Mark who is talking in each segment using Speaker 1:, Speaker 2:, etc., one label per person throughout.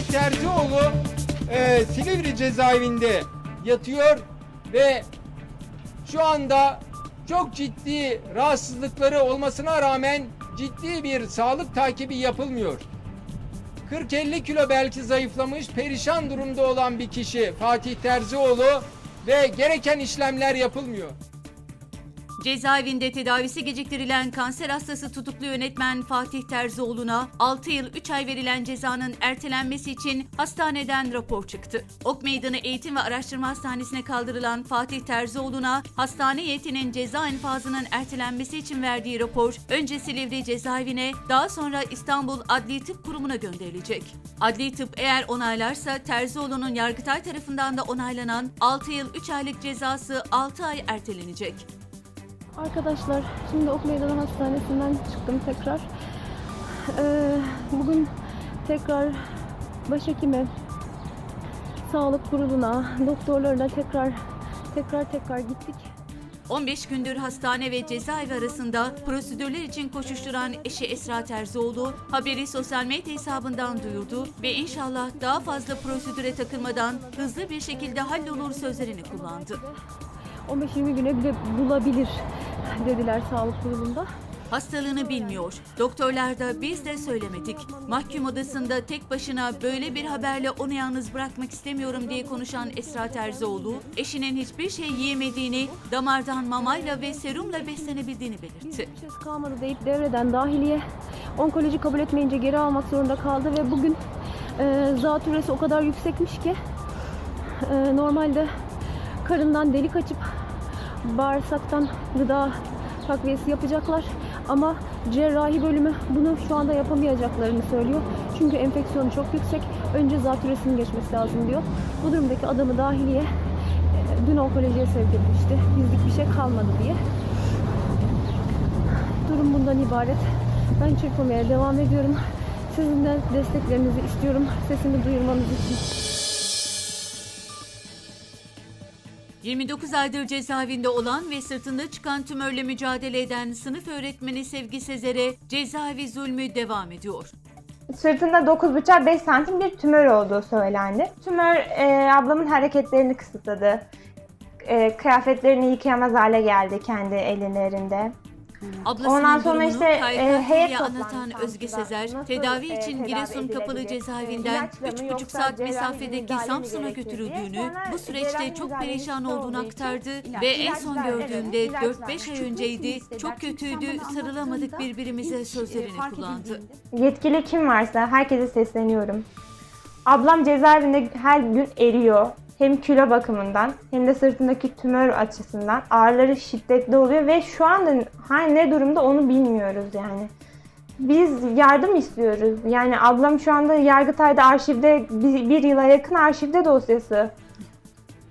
Speaker 1: Fatih Terzioğlu e, Silivri cezaevinde yatıyor ve şu anda çok ciddi rahatsızlıkları olmasına rağmen ciddi bir sağlık takibi yapılmıyor. 40-50 kilo belki zayıflamış, perişan durumda olan bir kişi Fatih Terzioğlu ve gereken işlemler yapılmıyor.
Speaker 2: Cezaevinde tedavisi geciktirilen kanser hastası tutuklu yönetmen Fatih Terzioğlu'na 6 yıl 3 ay verilen cezanın ertelenmesi için hastaneden rapor çıktı. Ok Meydanı Eğitim ve Araştırma Hastanesi'ne kaldırılan Fatih Terzioğlu'na hastane heyetinin ceza infazının ertelenmesi için verdiği rapor önce Silivri cezaevine daha sonra İstanbul Adli Tıp Kurumu'na gönderilecek. Adli tıp eğer onaylarsa Terzioğlu'nun Yargıtay tarafından da onaylanan 6 yıl 3 aylık cezası 6 ay ertelenecek.
Speaker 3: Arkadaşlar şimdi Ok Meydanı Hastanesi'nden çıktım tekrar. Ee, bugün tekrar başhekime, sağlık kuruluna, doktorlarına tekrar tekrar tekrar gittik.
Speaker 2: 15 gündür hastane ve cezaevi arasında prosedürler için koşuşturan eşi Esra Terzioğlu haberi sosyal medya hesabından duyurdu ve inşallah daha fazla prosedüre takılmadan hızlı bir şekilde hallolur sözlerini kullandı.
Speaker 3: 15-20 güne bile bulabilir dediler sağlık kurulunda.
Speaker 2: Hastalığını bilmiyor. Doktorlar da biz de söylemedik. Mahkum odasında tek başına böyle bir haberle onu yalnız bırakmak istemiyorum diye konuşan Esra Terzioğlu, eşinin hiçbir şey yiyemediğini, damardan mamayla ve serumla beslenebildiğini belirtti.
Speaker 3: Hiçbir şey kalmadı deyip devreden dahiliye onkoloji kabul etmeyince geri almak zorunda kaldı ve bugün e, zatürresi o kadar yüksekmiş ki e, normalde karından delik açıp bağırsaktan gıda takviyesi yapacaklar ama cerrahi bölümü bunu şu anda yapamayacaklarını söylüyor. Çünkü enfeksiyonu çok yüksek. Önce zatürresinin geçmesi lazım diyor. Bu durumdaki adamı dahiliye e, dün onkolojiye sevk etmişti. Bizlik bir şey kalmadı diye. Durum bundan ibaret. Ben çırpmaya devam ediyorum. Sizin de desteklerinizi istiyorum. Sesimi duyurmanız için.
Speaker 2: 29 aydır cezaevinde olan ve sırtında çıkan tümörle mücadele eden sınıf öğretmeni Sevgi Sezer'e cezaevi zulmü devam ediyor.
Speaker 4: Sırtında 9,5-5 santim bir tümör olduğu söylendi. Tümör e, ablamın hareketlerini kısıtladı. E, kıyafetlerini yıkayamaz hale geldi kendi ellerinde.
Speaker 2: Ablasının
Speaker 4: Ondan sonra
Speaker 2: durumunu
Speaker 4: işte, e, heyet
Speaker 2: anlatan Özge Sezer,
Speaker 4: nasıl,
Speaker 2: tedavi
Speaker 4: e,
Speaker 2: için
Speaker 4: tedavi
Speaker 2: Giresun Kapalı
Speaker 4: edilebilir?
Speaker 2: Cezaevinden
Speaker 4: E, ilaçla mı
Speaker 2: 3,5
Speaker 4: yoksa
Speaker 2: saat
Speaker 4: cerrahi
Speaker 2: mesafedeki
Speaker 4: müdahale mi
Speaker 2: Samsun'a götürüldüğünü,
Speaker 4: Sonra
Speaker 2: bu süreçte çok
Speaker 4: müdahalesi
Speaker 2: perişan
Speaker 4: olduğu
Speaker 2: olduğunu
Speaker 4: için
Speaker 2: aktardı
Speaker 4: ilaç-
Speaker 2: ve en son
Speaker 4: ilaçlar,
Speaker 2: gördüğünde
Speaker 4: evet, ilaç
Speaker 2: 4-5
Speaker 4: vermiş.
Speaker 2: ay önceydi, çok kötüydü, sarılamadık birbirimize sözlerini kullandı.
Speaker 4: Yetkili kim varsa herkese sesleniyorum. Ablam cezaevinde her gün eriyor. Hem kilo bakımından hem de sırtındaki tümör açısından ağrıları şiddetli oluyor ve şu anda ha, ne durumda onu bilmiyoruz yani. Biz yardım istiyoruz. Yani ablam şu anda Yargıtay'da arşivde bir, bir yıla yakın arşivde dosyası.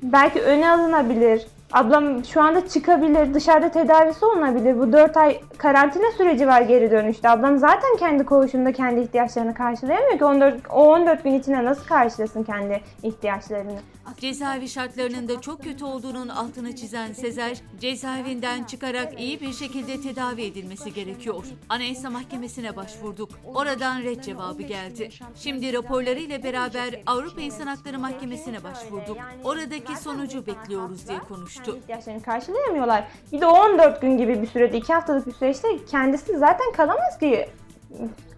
Speaker 4: Belki öne alınabilir. Ablam şu anda çıkabilir, dışarıda tedavisi olunabilir. Bu 4 ay karantina süreci var geri dönüşte. Ablam zaten kendi koğuşunda kendi ihtiyaçlarını karşılayamıyor ki 14, o 14 gün içinde nasıl karşılasın kendi ihtiyaçlarını?
Speaker 2: Cezaevi şartlarının da çok kötü olduğunun altını çizen Sezer, cezaevinden çıkarak iyi bir şekilde tedavi edilmesi gerekiyor. Anayasa Mahkemesi'ne başvurduk. Oradan red cevabı geldi. Şimdi raporlarıyla beraber Avrupa İnsan Hakları Mahkemesi'ne başvurduk. Oradaki sonucu bekliyoruz diye konuştu.
Speaker 4: İhtiyaçlarını karşılayamıyorlar. Bir de 14 gün gibi bir sürede, 2 haftalık bir süreçte kendisi zaten kalamaz ki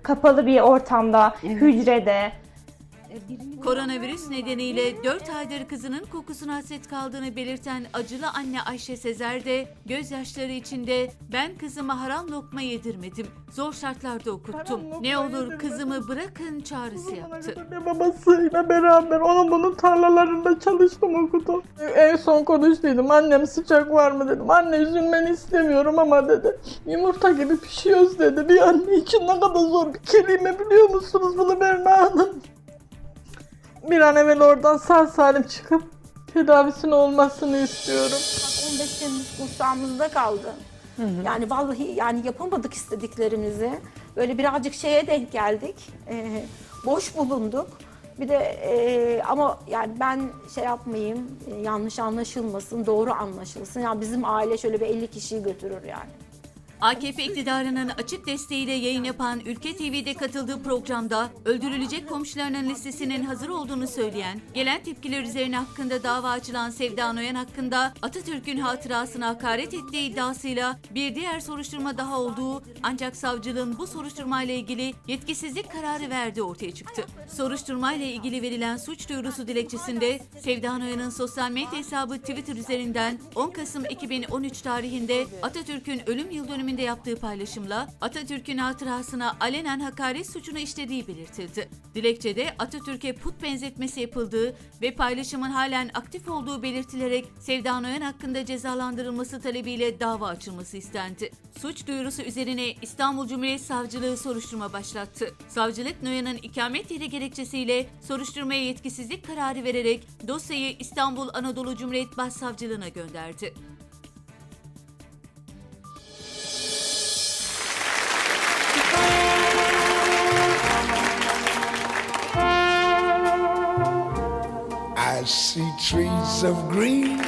Speaker 4: kapalı bir ortamda, hücrede.
Speaker 2: Koronavirüs nedeniyle 4 aydır kızının kokusuna hasret kaldığını belirten acılı anne Ayşe Sezer de gözyaşları içinde ben kızıma haram lokma yedirmedim. Zor şartlarda okuttum. Ne olur kızımı bırakın çağrısı yaptı.
Speaker 5: Anne babasıyla beraber onun bunun tarlalarında çalıştım okudum. En son konuştuydum. Annem sıcak var mı dedim. Anne üzülmeni istemiyorum ama dedi. Yumurta gibi pişiyoruz dedi. Bir anne için ne kadar zor bir kelime biliyor musunuz bunu Berna Hanım? Bir an evvel oradan sağ salim çıkıp tedavisinin olmasını istiyorum.
Speaker 6: 15 Temmuz kursağımızda kaldı. Yani vallahi yani yapamadık istediklerimizi. Böyle birazcık şeye denk geldik. Ee, boş bulunduk. Bir de e, ama yani ben şey yapmayayım, e, yanlış anlaşılmasın, doğru anlaşılsın. Yani bizim aile şöyle bir 50 kişiyi götürür yani.
Speaker 2: AKP iktidarının açık desteğiyle yayın yapan Ülke TV'de katıldığı programda öldürülecek komşularının listesinin hazır olduğunu söyleyen, gelen tepkiler üzerine hakkında dava açılan Sevda Noyan hakkında Atatürk'ün hatırasına hakaret ettiği iddiasıyla bir diğer soruşturma daha olduğu ancak savcılığın bu soruşturmayla ilgili yetkisizlik kararı verdiği ortaya çıktı. Soruşturmayla ilgili verilen suç duyurusu dilekçesinde Sevda Noyan'ın sosyal medya hesabı Twitter üzerinden 10 Kasım 2013 tarihinde Atatürk'ün ölüm yıl dönümünde yaptığı paylaşımla Atatürk'ün hatırasına alenen hakaret suçunu işlediği belirtildi. Dilekçede Atatürk'e put benzetmesi yapıldığı ve paylaşımın halen aktif olduğu belirtilerek Sevda Noyan hakkında cezalandırılması talebiyle dava açılması istendi. Suç duyurusu üzerine İstanbul Cumhuriyet Savcılığı soruşturma başlattı. Savcılık Noyan'ın ikamet yeri gerekçesiyle soruşturmaya yetkisizlik kararı vererek dosyayı İstanbul Anadolu Cumhuriyet Başsavcılığına gönderdi.
Speaker 7: I see trees of green.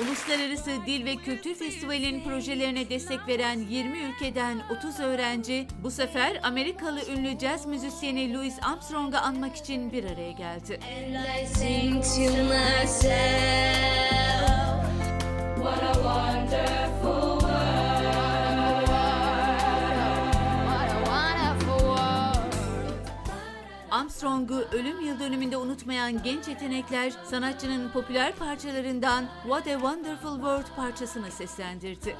Speaker 2: Uluslararası Dil ve Kültür Festivali'nin projelerine destek veren 20 ülkeden 30 öğrenci bu sefer Amerikalı ünlü caz müzisyeni Louis Armstrong'u anmak için bir araya geldi.
Speaker 8: And I sing to myself, what a wonderful
Speaker 2: Armstrong'u ölüm yıl dönümünde unutmayan genç yetenekler sanatçının popüler parçalarından What a Wonderful World parçasını seslendirdi.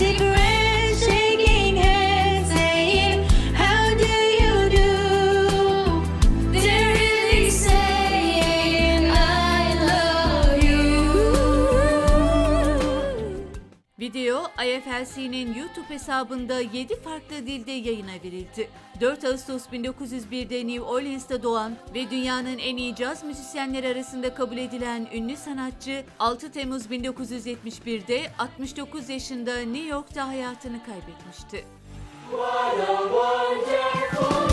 Speaker 8: I
Speaker 2: IFLC'nin YouTube hesabında 7 farklı dilde yayına verildi. 4 Ağustos 1901'de New Orleans'ta doğan ve dünyanın en iyi caz müzisyenleri arasında kabul edilen ünlü sanatçı 6 Temmuz 1971'de 69 yaşında New York'ta hayatını kaybetmişti.
Speaker 9: What a wonderful